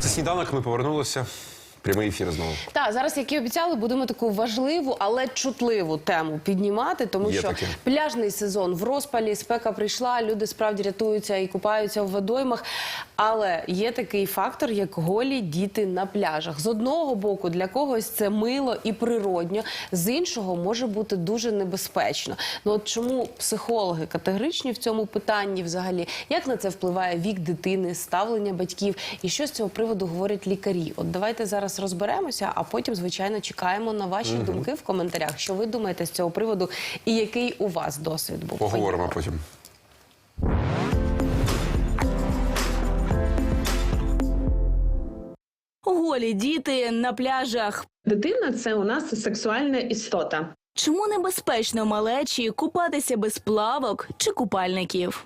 Це сніданок. Ми повернулися. Прямий ефір знову. Так, зараз, як і обіцяли, будемо таку важливу, але чутливу тему піднімати, тому Є що таке. пляжний сезон в розпалі, спека прийшла, люди справді рятуються і купаються в водоймах. Але є такий фактор, як голі діти на пляжах. З одного боку, для когось це мило і природньо, з іншого може бути дуже небезпечно. Ну от чому психологи категоричні в цьому питанні взагалі? Як на це впливає вік дитини, ставлення батьків? І що з цього приводу говорять лікарі? От давайте зараз розберемося, а потім, звичайно, чекаємо на ваші думки в коментарях. Що ви думаєте з цього приводу, і який у вас досвід був? Поговоримо потім. Голі діти на пляжах. Дитина це у нас сексуальна істота. Чому небезпечно малечі купатися без плавок чи купальників?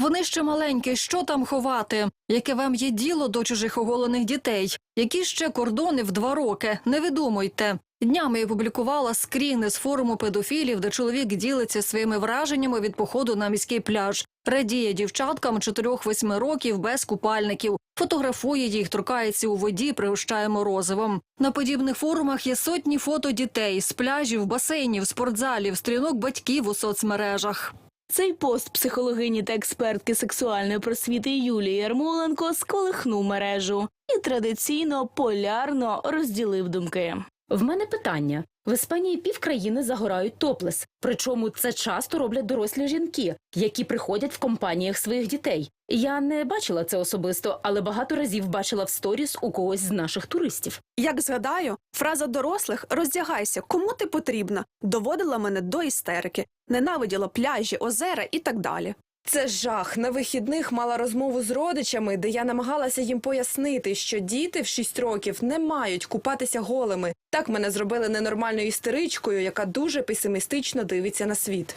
Вони ще маленькі, що там ховати? Яке вам є діло до чужих оголених дітей? Які ще кордони в два роки? Не видумуйте. Днями я публікувала скріни з форуму педофілів, де чоловік ділиться своїми враженнями від походу на міський пляж. Радіє дівчаткам 4-8 років без купальників, фотографує їх, торкається у воді, пригощає морозивом. На подібних форумах є сотні фото дітей з пляжів, басейнів, спортзалів, стрінок батьків у соцмережах. Цей пост психологині та експертки сексуальної просвіти Юлії Ярмоленко сколихнув мережу і традиційно полярно розділив думки. В мене питання. В Іспанії півкраїни загорають топлес. Причому це часто роблять дорослі жінки, які приходять в компаніях своїх дітей. Я не бачила це особисто, але багато разів бачила в сторіс у когось з наших туристів. Як згадаю, фраза дорослих роздягайся, кому ти потрібна, доводила мене до істерики, ненавиділа пляжі, озера і так далі. Це жах. На вихідних мала розмову з родичами, де я намагалася їм пояснити, що діти в 6 років не мають купатися голими. Так мене зробили ненормальною істеричкою, яка дуже песимістично дивиться на світ.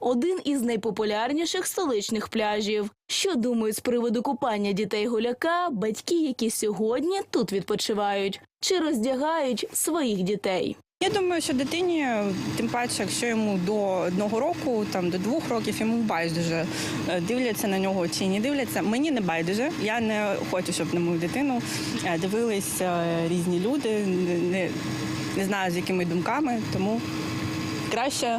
Один із найпопулярніших столичних пляжів. Що думають з приводу купання дітей голяка, батьки, які сьогодні тут відпочивають, чи роздягають своїх дітей? Я думаю, що дитині, тим паче, якщо йому до одного року, там до двох років, йому байдуже е, дивляться на нього чи не дивляться. Мені не байдуже. Я не хочу, щоб на мою дитину е, дивились е, різні люди, не, не, не знаю з якими думками, тому краще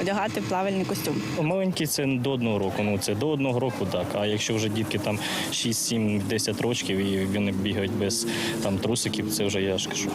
одягати плавальний костюм. Маленький це до одного року. Ну це до одного року, так. А якщо вже дітки там 6, 7, 10 років і вони бігають без там трусиків, це вже я ж кажу.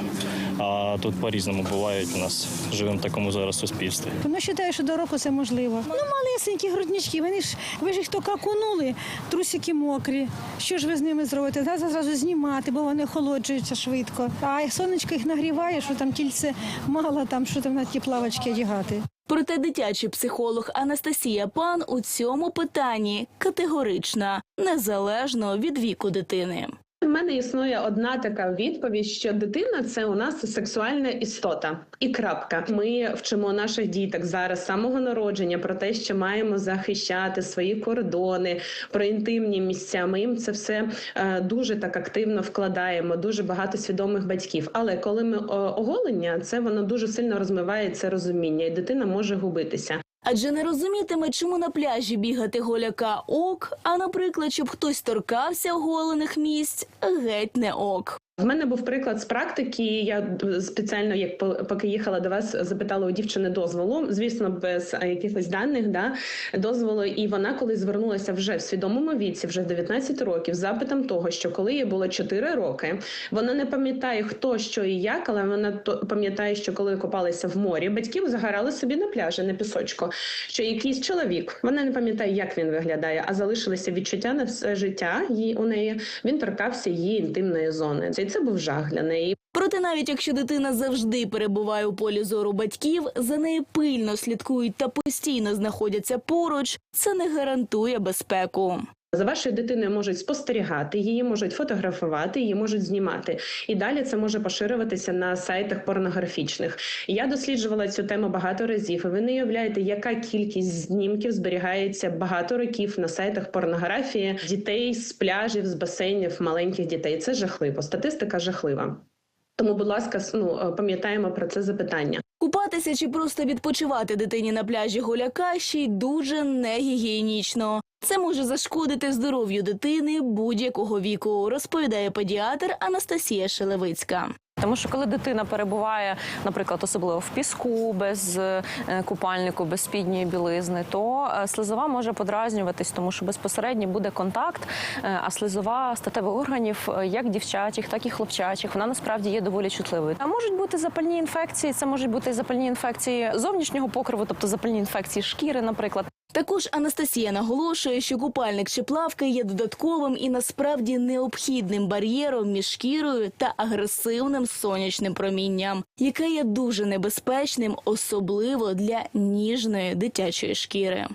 А тут по-різному бувають у нас. Живемо в такому зараз суспільстві. Ну, вважаю, що до року це можливо. Ну, малесенькі груднички, вони ж, ви ж їх тільки окунули, трусики мокрі. Що ж ви з ними зробите? Треба зразу знімати, бо вони охолоджуються швидко. А сонечко їх нагріває, що там тільце мало, там що там на ті плавочки одягати. Проте дитячий психолог Анастасія Пан у цьому питанні категорична, незалежно від віку дитини. У мене існує одна така відповідь, що дитина це у нас сексуальна істота. І крапка. Ми вчимо наших діток зараз самого народження про те, що маємо захищати свої кордони, про інтимні місця. Ми їм це все е, дуже так активно вкладаємо. Дуже багато свідомих батьків. Але коли ми е, оголення, це воно дуже сильно розмиває це розуміння, і дитина може губитися. Адже не розумітиме, чому на пляжі бігати голяка ок, а наприклад, щоб хтось торкався оголених місць, геть не ок. В мене був приклад з практики. Я спеціально, як по- поки їхала до вас, запитала у дівчини дозволу, звісно, без е, якихось даних, да дозволу. І вона, коли звернулася вже в свідомому віці, вже в 19 років, з запитом того, що коли їй було 4 роки, вона не пам'ятає хто що і як, але вона пам'ятає, що коли купалися в морі, батьків загорали собі на пляжі на пісочку. Що якийсь чоловік, вона не пам'ятає, як він виглядає, а залишилися відчуття на все життя. Її у неї він торкався її інтимної зони. Це був жах для неї. Проте, навіть якщо дитина завжди перебуває у полі зору батьків, за нею пильно слідкують та постійно знаходяться поруч, це не гарантує безпеку. За вашою дитиною можуть спостерігати, її можуть фотографувати, її можуть знімати. І далі це може поширюватися на сайтах порнографічних. Я досліджувала цю тему багато разів. І ви не уявляєте, яка кількість знімків зберігається багато років на сайтах порнографії дітей з пляжів, з басейнів, маленьких дітей. Це жахливо. Статистика жахлива. Тому, будь ласка, ну пам'ятаємо про це запитання. Купатися чи просто відпочивати дитині на пляжі голяка ще й дуже негігієнічно. Це може зашкодити здоров'ю дитини будь-якого віку, розповідає педіатр Анастасія Шелевицька. Тому що коли дитина перебуває, наприклад, особливо в піску, без е, купальнику, без спідньої білизни, то е, слизова може подразнюватись, тому що безпосередньо буде контакт, е, а слизова статевих органів, як дівчачих, так і хлопчачих, вона насправді є доволі чутливою. А можуть бути запальні інфекції, це можуть бути запальні інфекції зовнішнього покриву, тобто запальні інфекції шкіри, наприклад. Також Анастасія наголошує, що купальник чи плавки є додатковим і насправді необхідним бар'єром між шкірою та агресивним сонячним промінням, яке є дуже небезпечним, особливо для ніжної дитячої шкіри.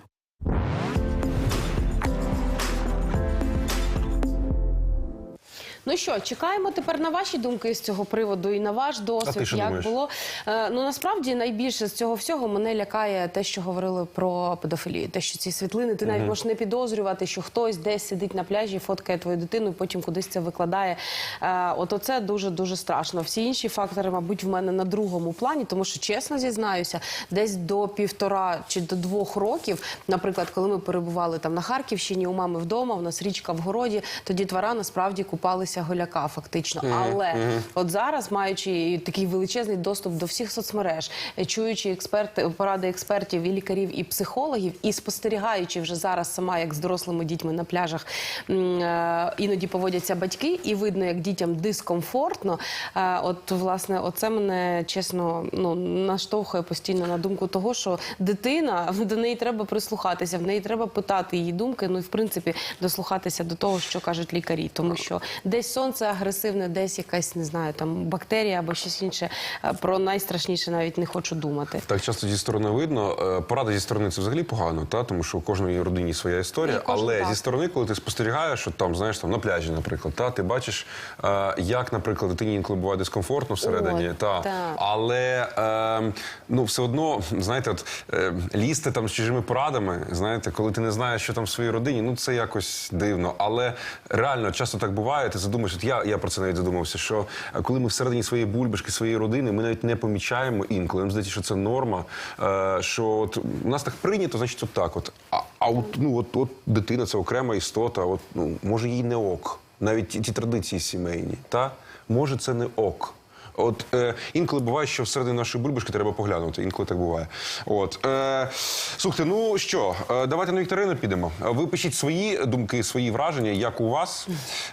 Ну що, чекаємо тепер на ваші думки з цього приводу і на ваш досвід. як думаєш? було Е, ну насправді найбільше з цього всього мене лякає те, що говорили про педофілію. Те, що ці світлини, ти навіть можеш не підозрювати, що хтось десь сидить на пляжі, фоткає твою дитину, і потім кудись це викладає. Е, От оце дуже дуже страшно. Всі інші фактори, мабуть, в мене на другому плані, тому що чесно зізнаюся, десь до півтора чи до двох років, наприклад, коли ми перебували там на Харківщині, у мами вдома, у нас річка в городі, то дітвора насправді купалися голяка, фактично. Але от зараз, маючи такий величезний доступ до всіх соцмереж, чуючи експерти, поради експертів і лікарів, і психологів, і спостерігаючи вже зараз сама, як з дорослими дітьми на пляжах е, іноді поводяться батьки, і видно, як дітям дискомфортно. Е, От власне, оце мене чесно ну наштовхує постійно на думку того, що дитина до неї треба прислухатися, в неї треба питати її думки. Ну і в принципі дослухатися до того, що кажуть лікарі, тому що десь сонце агресивне, десь якась не знаю, там бактерія або щось інше. Е, Про найстрашніше навіть не хочу думати. Так часто зі сторони видно. Е, Порада зі сторони це взагалі погано, та тому що у кожної родині своя історія. Кожен Але так. зі сторони, коли ти спостерігаєш, що там знаєш там на пляжі, наприклад, та ти бачиш, е, як, наприклад, дитині інколи буває дискомфортно всередині, От, та так. але е, ну все одно, знаєте, от е, лізти там з чужими порадами, знаєте, коли ти не знаєш, що там в своїй родині, ну це якось дивно. Але реально часто так буває. Ти задумаєш, от я, я про це навіть задумався. Що е, коли ми всередині своєї бульбашки, своєї родини, ми навіть не помічаємо інколи. Нам здається, що це норма. Е, що от у нас так прийнято, значить, от так. От а, а от ну от, от дитина це окрема істота. От ну може їй не ок, навіть ті традиції сімейні, та може це не ок. От е, інколи буває, що всередині нашої бульбашки треба поглянути. Інколи так буває. От е, слухайте, ну що, е, давайте на вікторину підемо. Ви пишіть свої думки, свої враження, як у вас,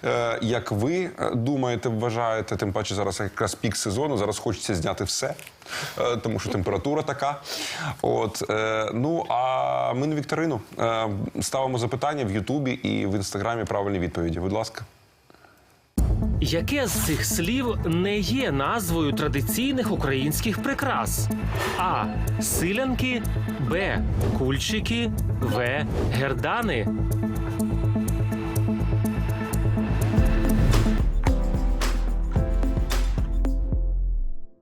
е, як ви е, думаєте, вважаєте. Тим паче зараз якраз пік сезону. Зараз хочеться зняти все, е, тому що температура така. От е, ну а ми на вікторину е, ставимо запитання в Ютубі і в інстаграмі правильні відповіді. Будь ласка. Яке з цих слів не є назвою традиційних українських прикрас? А. Силянки, Б. Кульчики, В. Гердани,